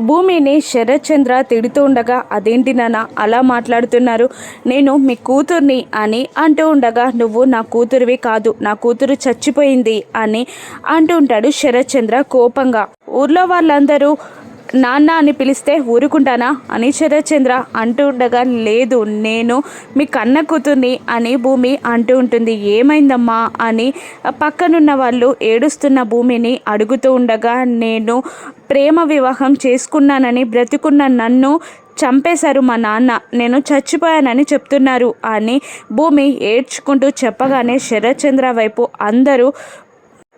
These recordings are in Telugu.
భూమిని శరత్చంద్ర తిడుతూ ఉండగా అదేంటి నాన్న? అలా మాట్లాడుతున్నారు. నేను మీ కూతుర్ని అని అంటూ ఉండగా నువ్వు నా కూతురివి కాదు. నా కూతురు చచ్చిపోయింది అని అంటూ ఉంటాడు శరత్చంద్ర కోపంగా. ఊర్లో వాళ్ళందరూ నాన్న అని పిలిస్తే ఊరుకుంటానా? అని శరత్చంద్ర అంటూ ఉండగా లేదు. నేను మీ కన్న కూతుర్ని అని భూమి అంటూ ఉంటుంది. ఏమైందమ్మా? అని పక్కనున్న వాళ్ళు ఏడుస్తున్న భూమిని అడుగుతూ ఉండగా నేను ప్రేమ వివాహం చేసుకున్నానని బ్రతికున్న నన్ను చంపేశారు మా నాన్న. నేను చచ్చిపోయానని చెప్తున్నారు. అని భూమి ఏడ్చుకుంటూ చెప్పగానే శరత్చంద్ర వైపు అందరూ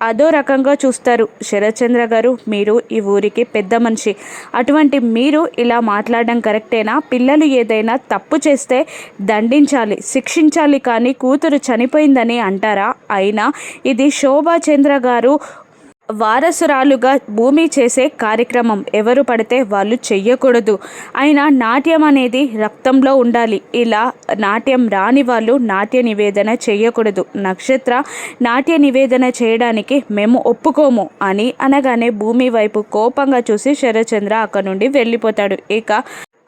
అదో రకంగా చూస్తారు. శరత్చంద్ర గారు మీరు ఈ ఊరికి పెద్ద మనిషి. అటువంటి మీరు ఇలా మాట్లాడడం కరెక్టేనా? పిల్లలు ఏదైనా తప్పు చేస్తే దండించాలి శిక్షించాలి కానీ కూతురు చనిపోయిందని అంటారా? అయినా ఇది శోభాచంద్ర గారు వారసురాలుగా భూమి చేసే కార్యక్రమం ఎవరు పడితే వాళ్ళు చెయ్యకూడదు. అయినా నాట్యం అనేది రక్తంలో ఉండాలి. ఇలా నాట్యం రాని వాళ్ళు నాట్య నివేదన చేయకూడదు నక్షత్ర నాట్య నివేదన చేయడానికి మేము ఒప్పుకోము అని అనగానే భూమి వైపు కోపంగా చూసి శరచంద్ర అక్కడ నుండి వెళ్ళిపోతాడు. ఇక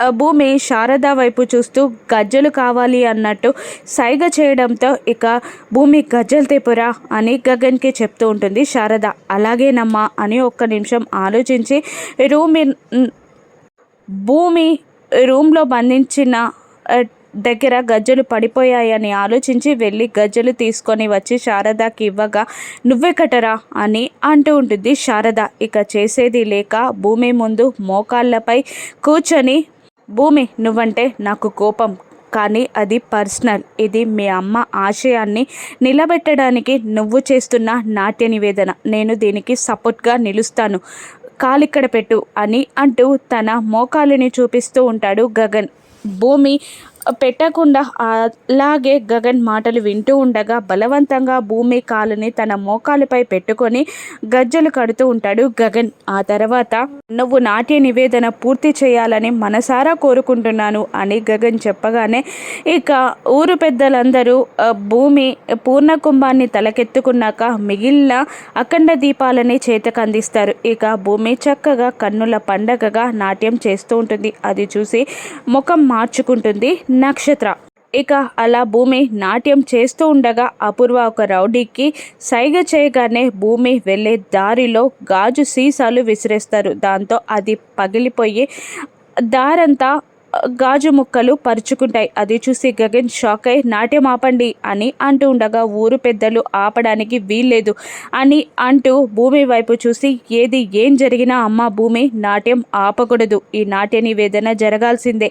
భూమి శారద వైపు చూస్తూ గజ్జలు కావాలి అన్నట్టు సైగ చేయడంతో ఇక భూమి గజ్జలు తెపురా అని గగన్కి చెప్తూ ఉంటుంది శారద. అలాగేనమ్మా అని ఒక్క నిమిషం ఆలోచించి రూమ్ భూమి రూమ్లో బంధించిన దగ్గర గజ్జలు పడిపోయాయని ఆలోచించి వెళ్ళి గజ్జలు తీసుకొని వచ్చి శారదకి ఇవ్వగా నువ్వే కట్టరా అని అంటూ ఉంటుంది శారద. ఇక చేసేది లేక భూమి ముందు మోకాళ్ళపై కూర్చొని భూమి నువ్వంటే నాకు కోపం కానీ అది పర్సనల్. ఇది మీ అమ్మ ఆశయాన్ని నిలబెట్టడానికి నువ్వు చేస్తున్న నాట్య నివేదన. నేను దీనికి సపోర్ట్గా నిలుస్తాను. కాలిక్కడ పెట్టు అని అంటూ తన మోకాలుని చూపిస్తూ ఉంటాడు గగన్. భూమి పెట్టకుండా అలాగే గగన్ మాటలు వింటూ ఉండగా బలవంతంగా భూమి కాలుని తన మోకాలపై పెట్టుకొని గజ్జలు కడుతూ ఉంటాడు గగన్. ఆ తర్వాత నువ్వు నాట్య నివేదన పూర్తి చేయాలని మనసారా కోరుకుంటున్నాను అని గగన్ చెప్పగానే ఇక ఊరు పెద్దలందరూ భూమి పూర్ణ కుంభాన్ని తలకెత్తుకున్నాక మిగిలిన అఖండ దీపాలని చేతకందిస్తారు. ఇక భూమి చక్కగా కన్నుల పండగగా నాట్యం చేస్తూ ఉంటుంది. అది చూసి ముఖం మార్చుకుంటుంది. నక్షత్ర. ఇక అలా భూమి నాట్యం చేస్తూ ఉండగా అపూర్వ ఒక రౌడీకి సైగ చేయగానే భూమి వెళ్ళే దారిలో గాజు సీసాలు విసిరేస్తారు. దాంతో అది పగిలిపోయి దారంతా గాజు ముక్కలు పరుచుకుంటాయి. అది చూసి గగన్ షాక్ అయి నాట్యం ఆపండి అని అంటూ ఉండగా ఊరు పెద్దలు ఆపడానికి వీల్లేదు అని అంటూ భూమి వైపు చూసి ఏది ఏం జరిగినా అమ్మ భూమి నాట్యం ఆపకూడదు. ఈ నాట్య నివేదన జరగాల్సిందే.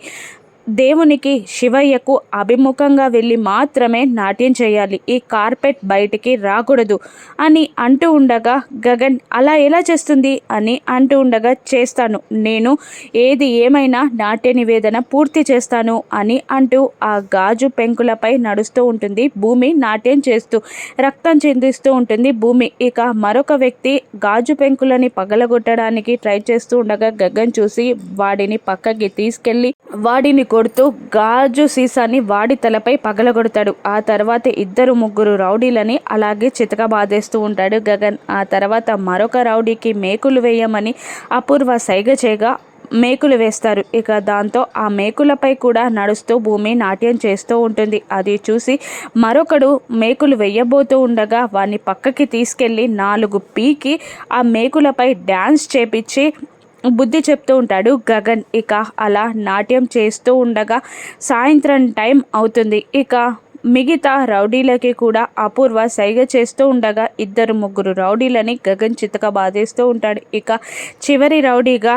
దేవునికి శివయ్యకు అభిముఖంగా వెళ్ళి మాత్రమే నాట్యం చేయాలి. ఈ కార్పెట్ బయటికి రాకూడదు అని అంటూ ఉండగా గగన్ అలా ఎలా చేస్తుంది? అని అంటూ ఉండగా చేస్తాను. నేను ఏది ఏమైనా నాట్య నివేదన పూర్తి చేస్తాను అని అంటూ ఆ గాజు పెంకులపై నడుస్తూ ఉంటుంది. భూమి నాట్యం చేస్తూ రక్తం చిందిస్తూ ఉంటుంది భూమి. ఇక మరొక వ్యక్తి గాజు పెంకులని పగలగొట్టడానికి ట్రై చేస్తూ ఉండగా గగన్ చూసి వాడిని పక్కకి తీసుకెళ్ళి వాడిని కొడుతూ గాజు సీసాని వాడి తలపై పగలగొడతాడు. ఆ తర్వాత ఇద్దరు ముగ్గురు రౌడీలని అలాగే చితకబాదేస్తూ ఉంటాడు గగన్. ఆ తర్వాత మరొక రౌడీకి మేకులు వేయమని అపూర్వ సైగ చేయగా మేకులు వేస్తారు. ఇక దాంతో ఆ మేకులపై కూడా నడుస్తూ భూమి నాట్యం చేస్తూ ఉంటుంది. అది చూసి మరొకడు మేకులు వెయ్యబోతూ ఉండగా వాన్ని పక్కకి తీసుకెళ్ళి నాలుగు పీకి ఆ మేకులపై డ్యాన్స్ చేపించి బుద్ధి చెప్తూ ఉంటాడు గగన్ ఇక అలా నాట్యం చేస్తూ ఉండగా సాయంత్రం టైం అవుతుంది. ఇక మిగతా రౌడీలకి కూడా అపూర్వ సైగ చేస్తూ ఉండగా ఇద్దరు ముగ్గురు రౌడీలని గగన్ చితక బాధేస్తూ ఉంటాడు. ఇక చివరి రౌడీగా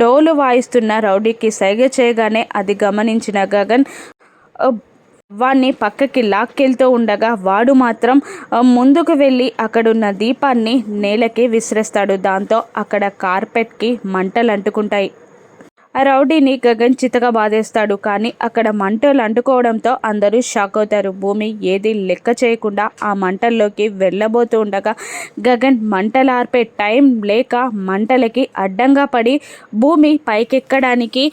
డోలు వాయిస్తున్న రౌడీకి సైగ చేయగానే అది గమనించిన గగన్ వాణ్ణి పక్కకి లాక్కెళ్తూ ఉండగా వాడు మాత్రం ముందుకు వెళ్ళి అక్కడున్న దీపాన్ని నేలకి విసిరేస్తాడు. దాంతో అక్కడ కార్పెట్కి మంటలు అంటుకుంటాయి. రౌడీని గగన్ చితగా బాధేస్తాడు. కానీ అక్కడ మంటలు అంటుకోవడంతో అందరూ షాక్ అవుతారు. భూమి ఏది లెక్క చేయకుండా ఆ మంటల్లోకి వెళ్ళబోతూ ఉండగా గగన్ మంటలు ఆర్పే టైం లేక మంటలకి అడ్డంగా పడి భూమి పైకెక్కడానికి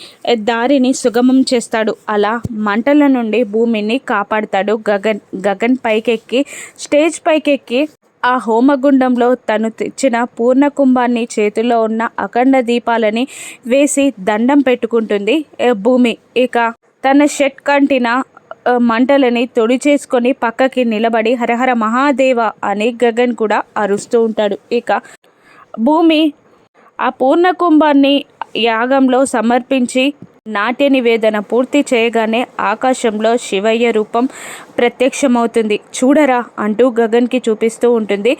దారిని సుగమం చేస్తాడు. అలా మంటల నుండి భూమిని కాపాడుతాడు గగన్. గగన్ పైకెక్కి స్టేజ్ పైకెక్కి ఆ హోమగుండంలో తను తెచ్చిన పూర్ణ కుంభాన్ని చేతిలో ఉన్న అఖండ దీపాలని వేసి దండం పెట్టుకుంటుంది భూమి ఇక తన షెట్ కంటిన మంటలని తొడి చేసుకొని పక్కకి నిలబడి హరహర మహాదేవ అని గగన్ కూడా అరుస్తూ ఉంటాడు. ఇక భూమి ఆ పూర్ణ కుంభాన్ని యాగంలో సమర్పించి నాట్య నివేదన పూర్తి చేయగానే ఆకాశంలో శివయ్య రూపం ప్రత్యక్షమవుతుంది. చూడరా అంటూ గగన్కి చూపిస్తూ ఉంటుంది.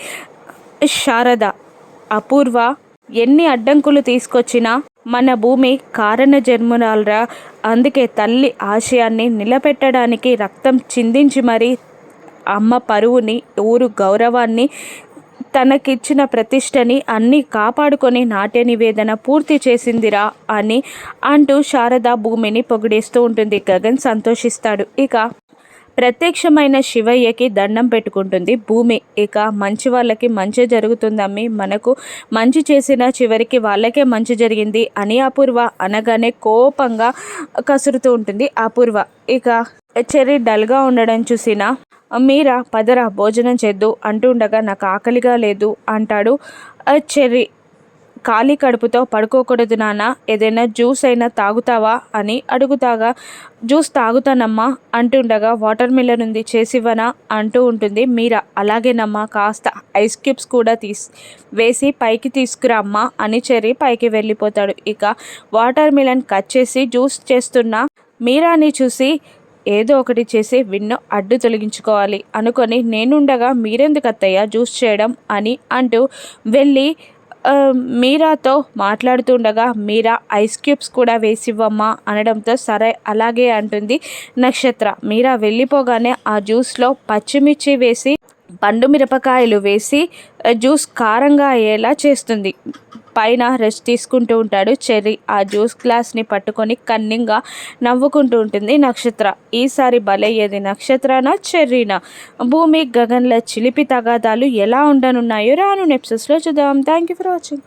శారద అపూర్వ ఎన్ని అడ్డంకులు తీసుకొచ్చినా మన భూమి కారణ జన్మురాలరా అందుకే తల్లి ఆశయాన్ని నిలబెట్టడానికి రక్తం చిందించి మరీ అమ్మ పరువుని ఊరు గౌరవాన్ని తనకిచ్చిన ప్రతిష్టని అన్నీ కాపాడుకొని నాట్య నివేదన పూర్తి చేసిందిరా అని అంటూ శారద భూమిని పొగిడేస్తూ ఉంటుంది. గగన్ సంతోషిస్తాడు. ఇక ప్రత్యక్షమైన శివయ్యకి దండం పెట్టుకుంటుంది భూమి. ఇక మంచి వాళ్ళకి మంచి జరుగుతుందమ్మి. మనకు మంచి చేసిన చివరికి వాళ్ళకే మంచి జరిగింది అని అపూర్వ అనగానే కోపంగా కసురుతూ ఉంటుంది అపూర్వ. ఇక చెర్రీ డల్గా ఉండడం చూసిన మీరా పదరా భోజనం చేద్దు అంటుండగా నాకు ఆకలిగా లేదు అంటాడు. ఆ చెర్రీ ఖాళీ కడుపుతో పడుకోకూడదు నాన్న ఏదైనా జ్యూస్ అయినా తాగుతావా? అని అడుగుతాగా. జ్యూస్ తాగుతానమ్మా అంటుండగా వాటర్ మిల్లర్ ఉంది చేసివ్వనా? అంటూ ఉంటుంది. మీరా అలాగేనమ్మా కాస్త ఐస్ క్యూబ్స్ కూడా తీసి వేసి పైకి తీసుకురా అమ్మా అని చెర్రీ పైకి వెళ్ళిపోతాడు. ఇక వాటర్ మిలన్ కట్ చేసి జ్యూస్ చేస్తున్న మీరాని చూసి ఏదో ఒకటి చేసి విన్ను అడ్డు తొలగించుకోవాలి. అనుకొని నేనుండగా మీరెందుకు అత్తయ్య జ్యూస్ చేయడం అని అంటూ వెళ్ళి మీరాతో మాట్లాడుతుండగా మీరా ఐస్ క్యూబ్స్ కూడా వేసివ్వమ్మా అనడంతో సరే అలాగే అంటుంది నక్షత్ర. మీరా వెళ్ళిపోగానే ఆ జ్యూస్లో పచ్చిమిర్చి వేసి పండు మిరపకాయలు వేసి జ్యూస్ కారంగా అయ్యేలా చేస్తుంది. పైన రెస్ట్ తీసుకుంటూ ఉంటాడు చెర్రీ. ఆ జ్యూస్ గ్లాస్ని పట్టుకొని కన్నింగా నవ్వుకుంటూ ఉంటుంది నక్షత్ర. ఈసారి బలయ్యేది నక్షత్రనా చెర్రీనా? భూమి గగన్ల చిలిపి తగాదాలు ఎలా ఉండనున్నాయో రాను నెప్సెస్లో చూద్దాం. Thank you for watching